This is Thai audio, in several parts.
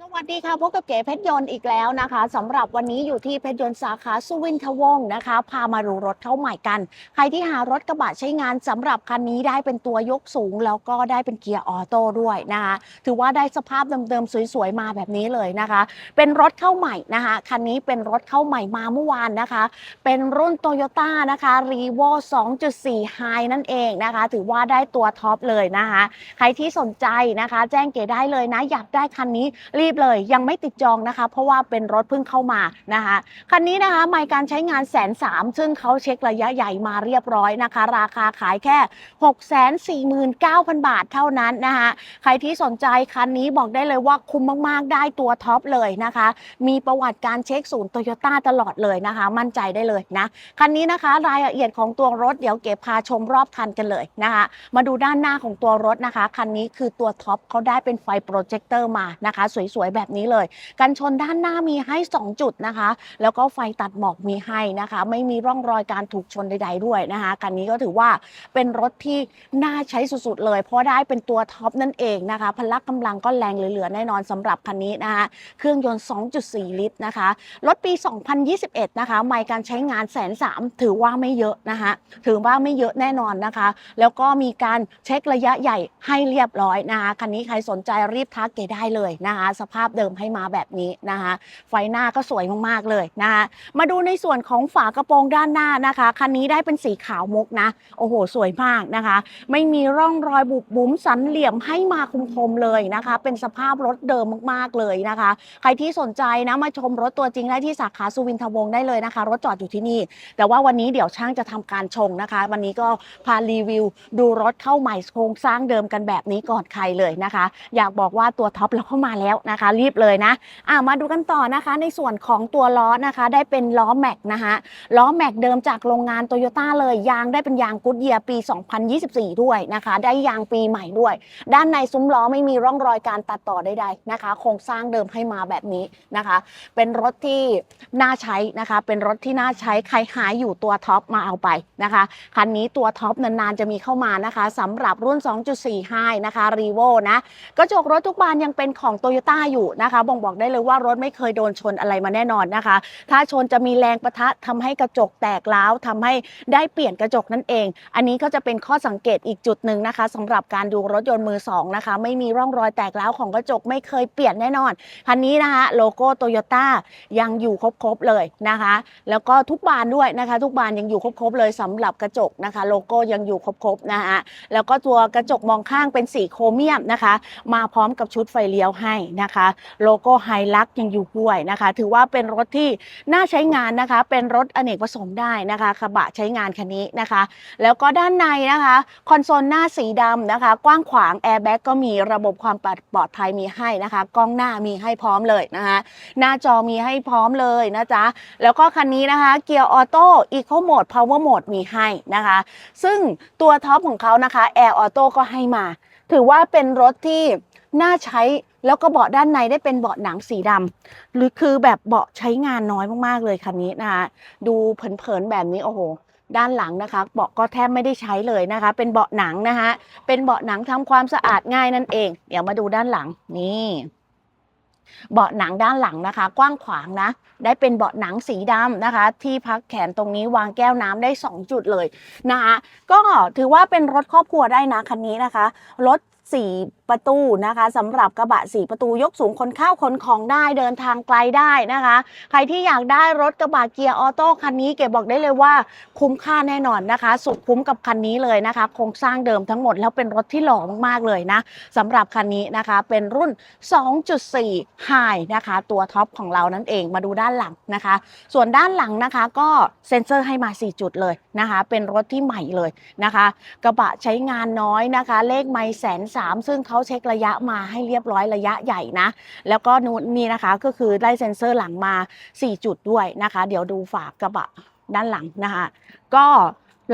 สวัสดีค่ะพบกับเก๋เพชรยนต์อีกแล้วนะคะสำหรับวันนี้อยู่ที่เพชรยนต์สาขาสุวินทวงศ์นะคะ พามาดูรถเข้าใหม่กัน ใครที่หารถกระบะใช้งานสำหรับคันนี้ได้เป็นตัวยกสูง แล้วก็ได้เป็นเกียร์ออโต้ด้วยนะคะ ถือว่าได้สภาพเดิมๆสวยๆมาแบบนี้เลยนะคะ เป็นรถเข้าใหม่นะคะคันนี้เป็นรถเข้าใหม่มาเมื่อวานนะคะ เป็นรุ่นโตโยต้านะคะ r e v o 2.4 High นั่นเองนะคะ ถือว่าได้ตัวท็อปเลยนะคะ ใครที่สนใจนะคะ แจ้งเก๋ได้เลยนะอยากได้คันนี้รีบเลยยังไม่ติดจองนะคะ เพราะว่าเป็นรถเพิ่งเข้ามานะคะคันนี้นะคะไม่การใช้งานแสนสามซึ่งเขาเช็คระยะใหญ่มาเรียบร้อยนะคะ ราคาขายแค่ 649,000 บาทเท่านั้นนะคะใครที่สนใจคันนี้บอกได้เลยว่าคุ้มมากๆได้ตัวท็อปเลยนะคะ มีประวัติการเช็คศูนย์โตโยต้าตลอดเลยนะคะ มั่นใจได้เลยนะคันนี้นะคะรายละเอียดของตัวรถเดี๋ยวเก็บพาชมรอบคันกันเลยนะคะมาดูด้านหน้าของตัวรถนะคะคันนี้คือตัวท็อปเขาได้เป็นไฟโปรเจคเตอร์มานะคะสวยๆแบบนี้เลย กันชนด้านหน้ามีให้ 2 จุดนะคะ แล้วก็ไฟตัดหมอกมีให้นะคะ ไม่มีร่องรอยการถูกชนใด ๆ ด้วยนะคะคันนี้ก็ถือว่าเป็นรถที่น่าใช้สุดๆเลย เพราะได้เป็นตัวท็อปนั่นเองนะคะ พละกำลังก็แรงเหลือๆแน่นอนสำหรับคันนี้นะคะ เครื่องยนต์ 2.4 ลิตรนะคะ รถปี 2021 นะคะ ไมล์การใช้งานแสนสามถือว่าไม่เยอะนะคะ ถือว่าไม่เยอะแน่นอนนะคะ แล้วก็มีการเช็คระยะใหญ่ให้เรียบร้อยนะคะ คันนี้ใครสนใจรีบทักเกได้เลยนะคะสภาพเดิมให้มาแบบนี้นะคะ ไฟหน้าก็สวยมากๆเลยนะคะมาดูในส่วนของฝากระโปรงด้านหน้านะคะคันนี้ได้เป็นสีขาวมุกนะ โอ้โห สวยมากนะคะ ไม่มีร่องรอยบุบบุ๋มสันเหลี่ยมให้มาคมๆเลยนะคะ เป็นสภาพรถเดิมมากๆเลยนะคะ ใครที่สนใจนะมาชมรถตัวจริงได้ที่สาขาสุวินทวงศ์ได้เลยนะคะ รถจอดอยู่ที่นี่ แต่ว่าวันนี้เดี๋ยวช่างจะทำการชงนะคะ วันนี้ก็พารีวิว ดูรถเข้าใหม่โครงสร้างเดิมกันแบบนี้ก่อนใครเลยนะคะ อยากบอกว่าตัวท็อปเราเข้ามาแล้วนะคะ รีบเลยนะอะมาดูกันต่อนะคะ ในส่วนของตัวล้อนะคะ ได้เป็นล้อแม็กนะคะล้อแม็กเดิมจากโรงงานโตโยต้าเลยยางได้เป็นยางกูดเยียปี 2024 ด้วยนะคะ ได้ยางปีใหม่ด้วย ด้านในซุ้มล้อไม่มีร่องรอยการตัดต่อใดๆนะคะ โครงสร้างเดิมให้มาแบบนี้นะคะ เป็นรถที่น่าใช้นะคะ เป็นรถที่น่าใช้ใครหายอยู่ตัวท็อปมาเอาไปนะคะคันนี้ตัวท็อปนานๆจะมีเข้ามานะคะสำหรับรุ่น 2.4 h i นะคะ r e v o นะกระจกรถทุกบานยังเป็นของ t o y ยต้าอยู่นะคะบ่งบอกได้เลยว่ารถไม่เคยโดนชนอะไรมาแน่นอนนะคะ ถ้าชนจะมีแรงประทะทำให้กระจกแตกร้าวทำให้ได้เปลี่ยนกระจกนั่นเอง อันนี้ก็จะเป็นข้อสังเกตอีกจุดหนึ่งนะคะสำหรับการดูรถยนต์มือสองนะคะ ไม่มีร่องรอยแตกร้าวของกระจกไม่เคยเปลี่ยนแน่นอนคันนี้นะคะโลโก้โตโยต้ายังอยู่ครบๆเลยนะคะ แล้วก็ทุกบานด้วยนะคะ ทุกบานยังอยู่ครบๆเลยสำหรับกระจกนะคะ โลโก้ยังอยู่ครบๆนะคะแล้วก็ตัวกระจกมองข้างเป็นสีโครเมียมนะคะ มาพร้อมกับชุดไฟเลี้ยวให้นะคะโลโก้ไฮลักยังอยู่ด้วยนะคะ ถือว่าเป็นรถที่น่าใช้งานนะคะ เป็นรถอเนกประสงค์ได้นะคะกระบะใช้งานคันนี้นะคะ แล้วก็ด้านในนะคะคอนโซลหน้าสีดำนะคะ กว้างขวางแอร์แบ็กก็มีระบบความปลอดภัยมีให้นะคะกล้องหน้ามีให้พร้อมเลยนะคะหน้าจอมีให้พร้อมเลยนะจ๊ะแล้วก็คันนี้นะคะเกียร์ออโต้อีโคโหมดพาวเวอร์โหมดมีให้นะคะ ซึ่งตัวท็อปของเขานะคะแอร์ออโต้ก็ให้มา ถือว่าเป็นรถที่ น่าใช้แล้วก็เบาะด้านในได้เป็นเบาะหนังสีดำหรือคือแบบเบาะใช้งานน้อยมากๆเลยคันนี้นะคะดูเผินๆแบบนี้โอ้โหด้านหลังนะคะเบาะก็แทบไม่ได้ใช้เลยนะคะ เป็นเบาะหนังนะคะเป็นเบาะหนังทำความสะอาดง่ายนั่นเอง เดี๋ยวมาดูด้านหลังนี่เบาะหนังด้านหลังนะคะ กว้างขวางนะ ได้เป็นเบาะหนังสีดำนะคะ ที่พักแขนตรงนี้วางแก้วน้ำได้ 2 จุดเลยนะคะก็ถือว่าเป็นรถครอบครัวได้นะคันนี้นะคะ รถ 4 ประตูนะคะสำหรับกระบะ 4 ประตูยกสูงคนข้าวคนของได้เดินทางไกลได้นะคะ ใครที่อยากได้รถกระบะเกียร์ออโต้คันนี้เก๋บอกได้เลยว่าคุ้มค่าแน่นอนนะคะ สุดคุ้มกับคันนี้เลยนะคะ โครงสร้างเดิมทั้งหมดแล้วเป็นรถที่หล่อมากๆเลยนะสำหรับคันนี้นะคะเป็นรุ่น 2.4 High นะคะ ตัวท็อปของเรานั่นเองมาดูด้านหลังนะคะ ส่วนด้านหลังนะคะก็เซ็นเซอร์ให้มา 4 จุดเลยนะคะ เป็นรถที่ใหม่เลยนะคะ กระบะใช้งานน้อยนะคะ เลขไม่แสนส3 ซึ่งเขาเช็คระยะมาให้เรียบร้อยระยะใหญ่นะ แล้วก็นูนนี่นะคะก็คือได้เซ็นเซอร์หลังมา 4 จุดด้วยนะคะ เดี๋ยวดูฝากกระบะด้านหลังนะคะ ก็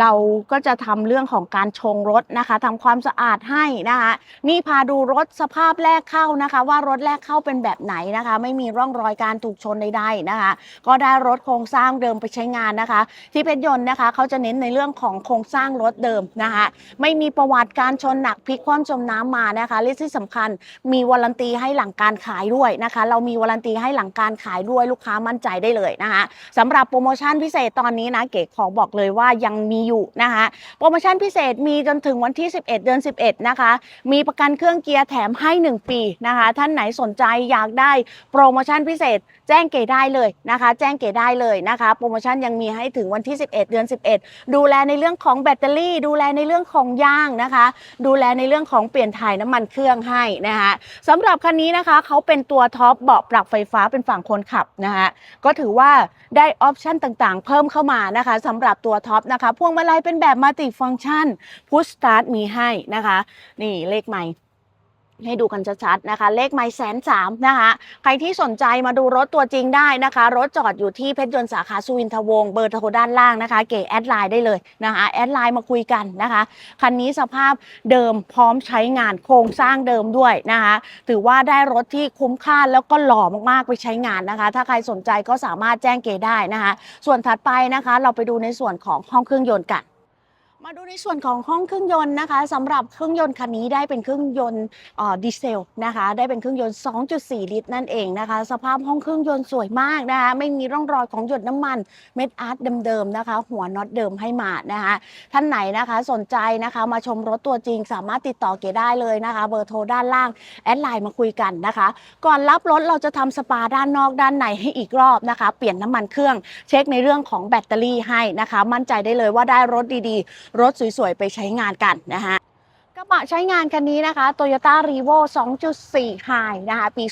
เราก็จะทำเรื่องของการชงรถนะคะทำความสะอาดให้นะคะ นี่พาดูรถสภาพแรกเข้านะคะ ว่ารถแรกเข้าเป็นแบบไหนนะคะ ไม่มีร่องรอยการถูกชนใดๆนะคะ ก็ได้รถโครงสร้างเดิมไปใช้งานนะคะ ที่เพชรยนต์นะคะเขาจะเน้นในเรื่องของโครงสร้างรถเดิมนะคะ ไม่มีประวัติการชนหนักพลิกคว่ำจมน้ำมานะคะและที่สำคัญมีวารันตีให้หลังการขายด้วยนะคะ เรามีวารันตีให้หลังการขายด้วยลูกค้ามั่นใจได้เลยนะคะสำหรับโปรโมชั่นพิเศษตอนนี้นะเก๋ขอบอกเลยว่ายังมีอยู่นะคะโปรโมชั่นพิเศษมีจนถึงวันที่ 11 เดือน 11 นะคะ มีประกันเครื่องเกียร์แถมให้ 1 ปีนะคะ ท่านไหนสนใจอยากได้โปรโมชั่นพิเศษ แจ้งเก๋ได้เลยนะคะ แจ้งเก๋ได้เลยนะคะ โปรโมชั่นยังมีให้ถึงวันที่ 11 เดือน 11 ดูแลในเรื่องของแบตเตอรี่ ดูแลในเรื่องของยางนะคะ ดูแลในเรื่องของเปลี่ยนถ่ายน้ำมันเครื่องให้นะคะสำหรับคันนี้นะคะเขาเป็นตัวท็อปเบาะปรับไฟฟ้าเป็นฝั่งคนขับนะคะก็ถือว่าได้ออปชันต่างๆ เพิ่มเข้ามานะคะสำหรับตัวท็อปนะคะพวงมาลัยเป็นแบบมัลติฟัง c t ชันพุชสตาร์ทมีให้นะคะ นี่เลขใหม่ ให้ดูกันชัดๆนะคะ เลขไม้แสนสามนะคะ ใครที่สนใจมาดูรถตัวจริงได้นะคะ รถจอดอยู่ที่เพชรยนต์สาขาสุวินทวงศ์เบอร์โทรด้านล่างนะคะ เก๋แอดไลน์ได้เลยนะคะแอดไลน์มาคุยกันนะคะคันนี้สภาพเดิมพร้อมใช้งานโครงสร้างเดิมด้วยนะคะ ถือว่าได้รถที่คุ้มค่าแล้วก็หล่อมากๆไปใช้งานนะคะ ถ้าใครสนใจก็สามารถแจ้งเก๋ได้นะคะ ส่วนถัดไปนะคะ เราไปดูในส่วนของห้องเครื่องยนต์กัน มาดูในส่วนของห้องเครื่องยนต์นะคะสำหรับเครื่องยนต์คันนี้ได้เป็นเครื่องยนต์ดีเซลนะคะ ได้เป็นเครื่องยนต์ 2.4 ลิตรนั่นเองนะคะ สภาพห้องเครื่องยนต์สวยมากนะคะ ไม่มีร่องรอยของหยดน้ำมันเม็ดอาร์ตเดิมๆนะคะ หัวน็อตเดิมให้มานะคะ ท่านไหนนะคะสนใจนะคะมาชมรถตัวจริงสามารถติดต่อเก๋ได้เลยนะคะ เบอร์โทรด้านล่างแอดไลน์มาคุยกันนะคะ ก่อนรับรถเราจะทำสปาด้านนอกด้านในให้อีกรอบนะคะ เปลี่ยนน้ำมันเครื่อง เช็คในเรื่องของแบตเตอรี่ให้นะคะ มั่นใจได้เลยว่าได้รถดีๆรถสวยๆไปใช้งานกันนะคะ กระบะใช้งานคันนี้นะคะ Toyota r e v o 2.4 High นะคะ ปี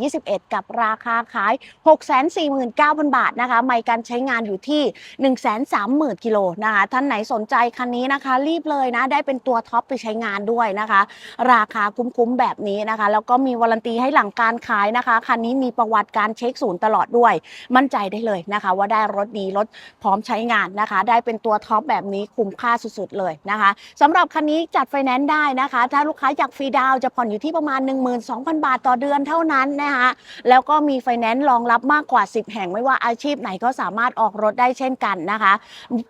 2021 กับราคาขาย 649,000 บาทนะคะ ไม่การใช้งานอยู่ที่ 130,000 กิโลนะคะ ท่านไหนสนใจคันนี้นะคะ รีบเลยนะ ได้เป็นตัวท็อปไปใช้งานด้วยนะคะ ราคาคุ้มๆแบบนี้นะคะ แล้วก็มีวารันตีให้หลังการขายนะคะ คันนี้มีประวัติการเช็คศูนย์ตลอดด้วย มั่นใจได้เลยนะคะ ว่าได้รถดีรถพร้อมใช้งานนะคะ ได้เป็นตัวท็อปแบบนี้คุ้มค่าสุดๆเลยนะคะสำหรับคันนี้จัดไฟแนนซ์ได้นะคะ ถ้าลูกค้าอยากฟรีดาวจะผ่อนอยู่ที่ประมาณ 12,000 บาทต่อเดือนเท่านั้นนะคะแล้วก็มีไฟแนนซ์รองรับมากกว่า 10 แห่งไม่ว่าอาชีพไหนก็สามารถออกรถได้เช่นกันนะคะ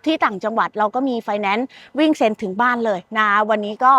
ที่ต่างจังหวัดเราก็มีไฟแนนซ์วิ่งเซ็นถึงบ้านเลยนะคะวันนี้ก็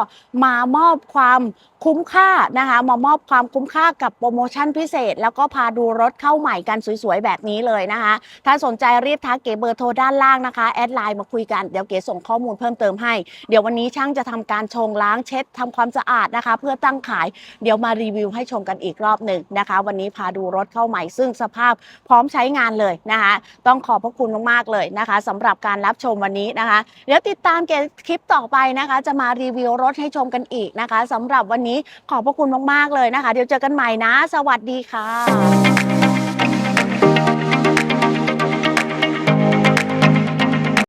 มามอบความคุ้มค่านะคะมามอบความคุ้มค่ากับโปรโมชั่นพิเศษ แล้วก็พาดูรถเข้าใหม่กันสวยๆ แบบนี้เลยนะคะ ถ้าสนใจรีบทักเก๋เบอร์โทรด้านล่างนะคะแอดไลน์มาคุยกันเดี๋ยวเก๋ส่งข้อมูลเพิ่มเติมให้ เดี๋ยววันนี้ช่างจะทำการชงล้างเช็ดทำความสะอาดนะคะ เพื่อตั้งขายเดี๋ยวมารีวิวให้ชมกันอีกรอบหนึ่งนะคะ วันนี้พาดูรถเข้าใหม่ซึ่งสภาพพร้อมใช้งานเลยนะคะ ต้องขอบพระคุณมากๆเลยนะคะสำหรับการรับชมวันนี้นะคะ เดี๋ยวติดตามเกคลิปต่อไปนะคะ จะมารีวิวรถให้ชมกันอีกนะคะสำหรับวันนี้ขอบพระคุณมากๆเลยนะคะ เดี๋ยวเจอกันใหม่นะ สวัสดีค่ะ